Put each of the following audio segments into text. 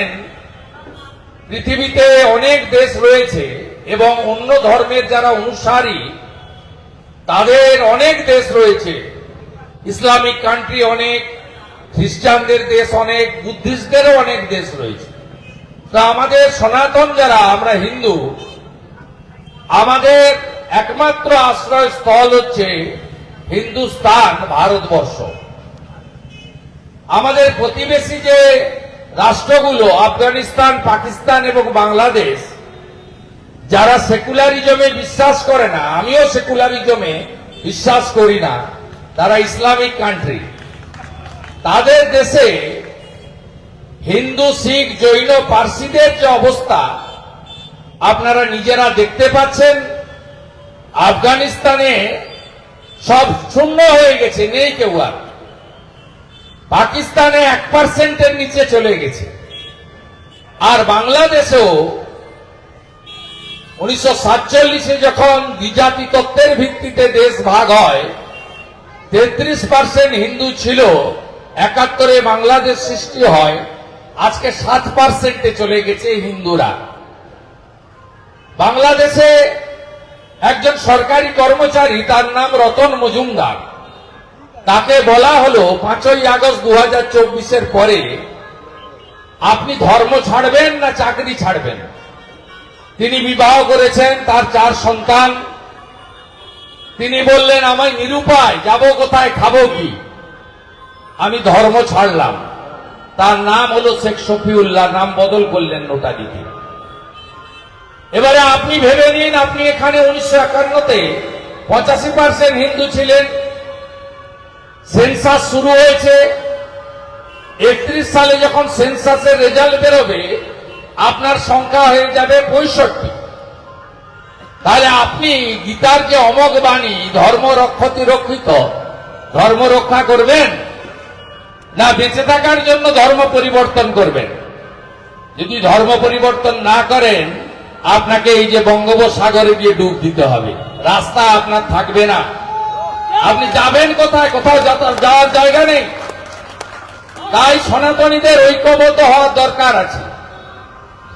জানেন পৃথিবীতে অনেক দেশ রয়েছে এবং অন্য ধর্মের যারা অনুসারী, তাদের অনেক দেশ রয়েছে। ইসলামিক কান্ট্রি অনেক, খ্রিস্টানদের দেশ অনেক, বুদ্ধিস্টদেরও অনেক দেশ রয়েছে। তা আমাদের সনাতন যারা, আমরা হিন্দু, আমাদের একমাত্র আশ্রয়স্থল হচ্ছে হিন্দুস্তান ভারতবর্ষ। আমাদের প্রতিবেশী যে রাষ্ট্রগুলো, আফগানিস্তান, পাকিস্তান এবং বাংলাদেশ, যারা সেকুলারিজমে বিশ্বাস করে না, আমিও সেকুলারিজমে বিশ্বাস করি না, তারা ইসলামিক কান্ট্রি। তাদের দেশে হিন্দু, শিখ, জৈন, পার্সিদের যে অবস্থা, আপনারা নিজেরা দেখতে পাচ্ছেন, আফগানিস্তানে সব শূন্য হয়ে গেছে, নেই কেউ আর। পাকিস্তানে এক পার্সেন্টের নিচে চলে গেছে। আর বাংলাদেশেও উনিশশো সাতচল্লিশে যখন দ্বিজাতি তত্ত্বের ভিত্তিতে দেশ ভাগ হয়, তেত্রিশ পার্সেন্ট হিন্দু ছিল, একাত্তরে বাংলাদেশ সৃষ্টি হয়, আজকে সাত পার্সেন্টে চলে গেছে হিন্দুরা। বাংলাদেশে একজন সরকারি কর্মচারী, তার নাম রতন মজুমদার। তাকে বলা হলো পাঁচই আগস্ট দু হাজার চব্বিশের পরে আপনি ধর্ম ছাড়বেন না চাকরি ছাড়বেন। তিনি বিবাহ করেছেন, তার চার সন্তান। তিনি বললেন, আমায় নিরুপায়, যাব কোথায়, খাব কি? আমি ধর্ম ছাড়লাম। তার নাম হলো শেখ শফিউল্লাহ, নাম বদল করলেন নোটা দিদি এবারে আপনি ভেবে নিন, আপনি এখানে উনিশশো একান্নতে পঁচাশি পার্সেন্ট হিন্দু ছিলেন। সেন্সাস শুরু হয়েছে। একত্রিশ সালে যখন সেন্সাসের রেজাল্ট বেরোবে, আপনার সংখ্যা হয়ে যাবে পঁয়ষট্টি। তাহলে আপনি গীতার যে অমক বাণী, ধর্ম রক্ষতি রক্ষিত, ধর্ম রক্ষা করবেন না বেঁচে থাকার জন্য ধর্ম পরিবর্তন করবেন? যদি ধর্ম পরিবর্তন না করেন, আপনাকে এই যে বঙ্গোপসাগরে গিয়ে ডুব দিতে হবে। রাস্তা আপনার থাকবে না। আপনি যাবেন কোথায়? কোথাও যাওয়ার জায়গা নেই। তাই সনাতনীদের ঐক্যবদ্ধ হওয়ার দরকার আছে।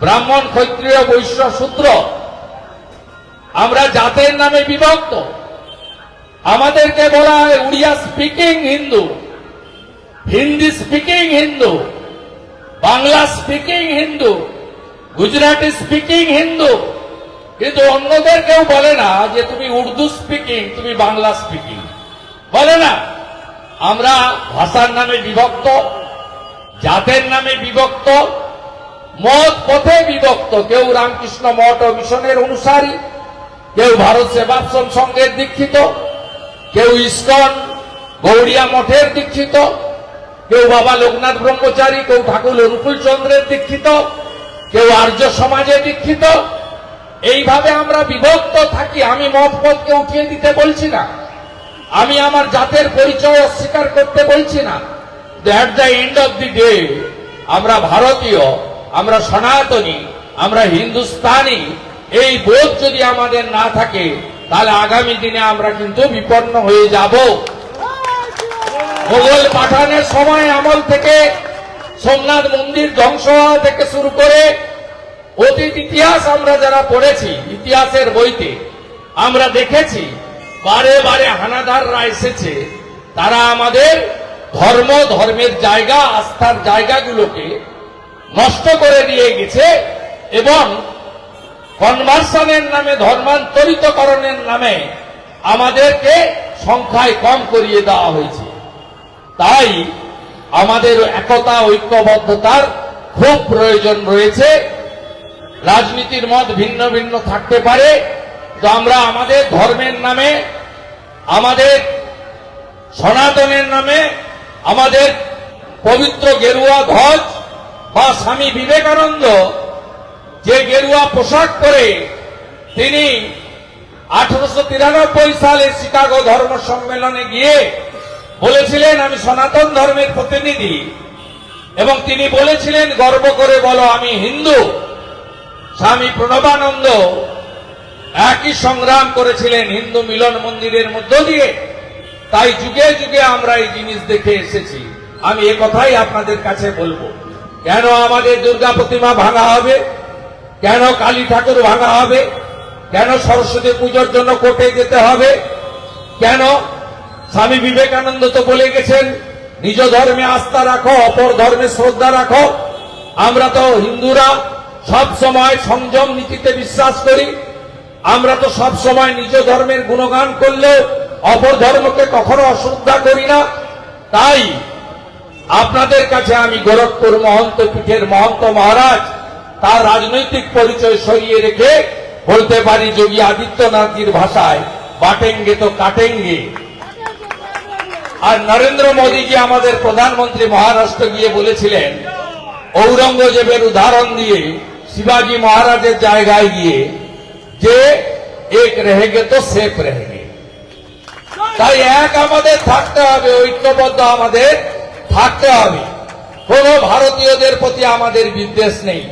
ব্রাহ্মণ, ক্ষত্রিয়, বৈশ্য সূত্র আমরা জাতের নামে বিভক্ত। আমাদেরকে বলা হয় Oriya speaking Hindu, Hindi speaking Hindu, Bangla speaking Hindu, Gujarati speaking Hindu. কিন্তু অন্যদের কেউ বলে না যে তুমি উর্দু স্পিকিং তুমি বাংলা স্পিকিং বলে না। আমরা ভাষার নামে বিভক্ত, জাতের নামে বিভক্ত, মত পথে বিভক্ত। কেউ রামকৃষ্ণ মঠ ও মিশনের অনুসারী, কেউ ভারত সেবাশ্রম সংঘের দীক্ষিত, কেউ ইস্কন গৌড়িয়া মঠের দীক্ষিত, কেউ বাবা লোকনাথ ব্রহ্মচারী, কেউ ঠাকুর অনুকূল চন্দ্রের দীক্ষিত, কেউ আর্য সমাজে দীক্ষিত। এইভাবে আমরা বিভক্ত থাকি। আমি মত পথকে উঠিয়ে দিতে বলছি না। আমি আমার জাতের পরিচয় অস্বীকার করতে বলছি না। At the end of the day আমরা ভারতীয়, আমরা সনাতনী, আমরা হিন্দুস্তানি, এই বোধ যদি আমাদের না থাকে, তাহলে আগামী দিনে আমরা কিন্তু বিপন্ন হয়ে যাব। মোগল পাঠানের সময় আমল থেকে, সোমনাথ মন্দির ধ্বংস হওয়া থেকে শুরু করে, অতীত ইতিহাস আমরা যারা পড়েছি, ইতিহাসের বইতে, আমরা দেখেছি বারে বারে হানাদাররা এসেছে, তারা আমাদের ধর্ম, ধর্মের জায়গা, আস্থার জায়গাগুলোকে নষ্ট করে দিয়ে গেছে এবং কনভার্সনের নামে, ধর্মান্তরিতকরণের নামে আমাদেরকে সংখ্যায় কম করিয়ে দেওয়া হয়েছে। তাই আমাদের একতা, ঐক্যবদ্ধতার খুব প্রয়োজন রয়েছে। রাজনীতির মত ভিন্ন ভিন্ন থাকতে পারে তো আমরা আমাদের ধর্মের নামে, আমাদের সনাতনের নামে, আমাদের পবিত্র গেরুয়া ধ্বজ বা স্বামী বিবেকানন্দ যে গেরুয়া পোশাক পরে তিনি আঠারোশো তিরানব্বই সালে শিকাগো ধর্ম সম্মেলনে গিয়ে বলেছিলেন, আমি সনাতন ধর্মের প্রতিনিধি। এবং তিনি বলেছিলেন, গর্ব করে বলো, আমি হিন্দু। স্বামী প্রণবানন্দ একই সংগ্রাম করেছিলেন হিন্দু মিলন মন্দিরের মধ্য দিয়ে। তাই যুগে যুগে আমরা এই জিনিস দেখে এসেছি। আমি এ কথাই আপনাদের কাছে বলব। কেন আমাদের দুর্গা প্রতিমা ভাঙা হবে? কেন কালী ঠাকুর ভাঙা হবে? কেন সরস্বতী পুজোর জন্য কোর্টে যেতে হবে? কেন স্বামী বিবেকানন্দ তো বলে গেছেন, নিজ ধর্মে আস্থা রাখো, অপর ধর্মে শ্রদ্ধা রাখো। আমরা তো হিন্দুরা সব সময় সংযম নীতিতে বিশ্বাস করি। আমরা তো সব সময় নিজ ধর্মের গুণগান করলে অপর ধর্মকে কখনো অশ্রদ্ধা করি না। তাই আপনাদের কাছে আমি গোরখপুর মহন্ত পীঠের মহন্ত মহারাজ তার রাজনৈতিক পরিচয় সরিয়ে রেখে বলতে পারি যোগী আদিত্যনাথজির ভাষায়, বাটেঙ্গে তো কাটেঙ্গে। আর নরেন্দ্র মোদীজি আমাদের প্রধানমন্ত্রী মহারাষ্ট্র গিয়ে বলেছিলেন, ঔরঙ্গজেবের উদাহরণ দিয়ে শিবাজি মহারাজের জায়গায় গিয়ে যে এক রেহেগে তো সেফ রেহেগে। তাই এক আমাদের থাকতে হবে, ঐক্যবদ্ধ আমাদের থাকতে হবে। কোন ভারতীয়দের প্রতি আমাদের বিদ্বেষ নেই।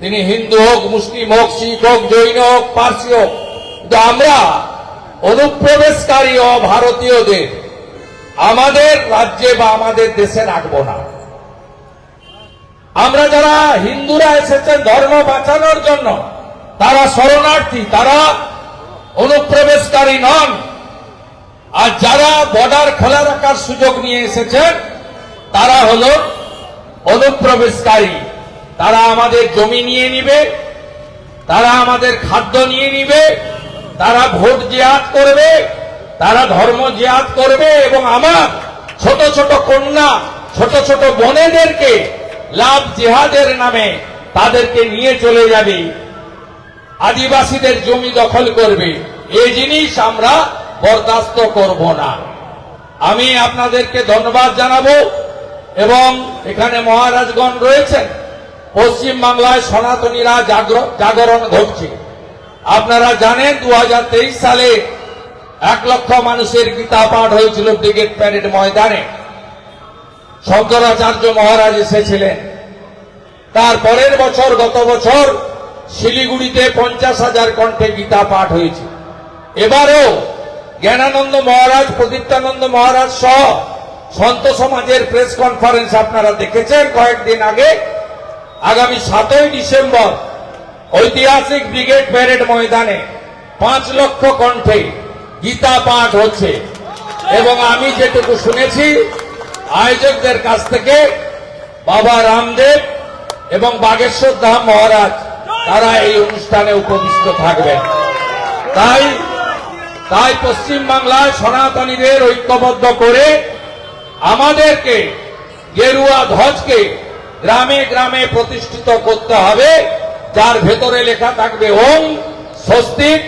তিনি হিন্দু হোক, মুসলিম হোক, শিখ হোক, জৈন হোক, পার্সি হোক, কিন্তু আমরা অনুপ্রবেশকারী ভারতীয়দের আমাদের রাজ্যে বা আমাদের দেশে রাখব না। আমরা যারা হিন্দুরা এসেছেন ধর্ম বাঁচানোর জন্য তারা শরণার্থী, তারা অনুপ্রবেশকারী নন। আর যারা বর্ডার খোলা রাখার সুযোগ নিয়ে এসেছেন, তারা হল অনুপ্রবেশকারী। তারা আমাদের জমি নিয়ে নিবে, তারা আমাদের খাদ্য নিয়ে নিবে, তারা ভোট জিয়াদ করবে, তারা ধর্ম জিয়াদ করবে এবং আমার ছোট ছোট কন্যা, ছোট ছোট বোনেদেরকে লাভ জেহাদের নামে তাদেরকে নিয়ে চলে যাবে। আদিবাসীদের জমি দখল করবে। এই জিনিস আমরা বরদাস্ত করব না। আমি আপনাদেরকে ধন্যবাদ জানাব এবং এখানে মহারাজগণ রয়েছেন। পশ্চিম বাংলায় সনাতনীরা জাগ্র- জাগরণ ঘটছে। আপনারা জানেন দু হাজার তেইশ সালে এক লক্ষ মানুষের গীতা পাঠ হয়েছিল ব্রিগেড প্যারেড ময়দানে। শঙ্করাচার্য মহারাজ এসেছিলেন। তার পরের বছর গত বছর শিলিগুড়িতে পঞ্চাশ হাজার কণ্ঠে গীতা পাঠ হয়েছে। এবারেও জ্ঞানানন্দ মহারাজ প্রদীপ্তানন্দ মহারাজ সহ সন্ত সমাজের প্রেস কনফারেন্স আপনারা দেখেছেন কয়েকদিন আগে। আগামী সাতই ডিসেম্বর ঐতিহাসিক ব্রিগেড প্যারেড ময়দানে পাঁচ লক্ষ কণ্ঠে গীতা পাঠ হচ্ছে। এবং আমি যেটুকু শুনেছি, আয়োজকদের কাছ থেকে বাবা রামদেব এবং বাগেশ্বর ধাম মহারাজ তারা এই অনুষ্ঠানে উপবিষ্ট থাকবেন তাই তাই পশ্চিম বাংলায় সনাতনীদের ঐক্যবদ্ধ করে আমাদেরকে গেরুয়া ধ্বজকে গ্রামে গ্রামে প্রতিষ্ঠিত করতে হবে, যার ভেতরে লেখা থাকবে ওম স্বস্তিক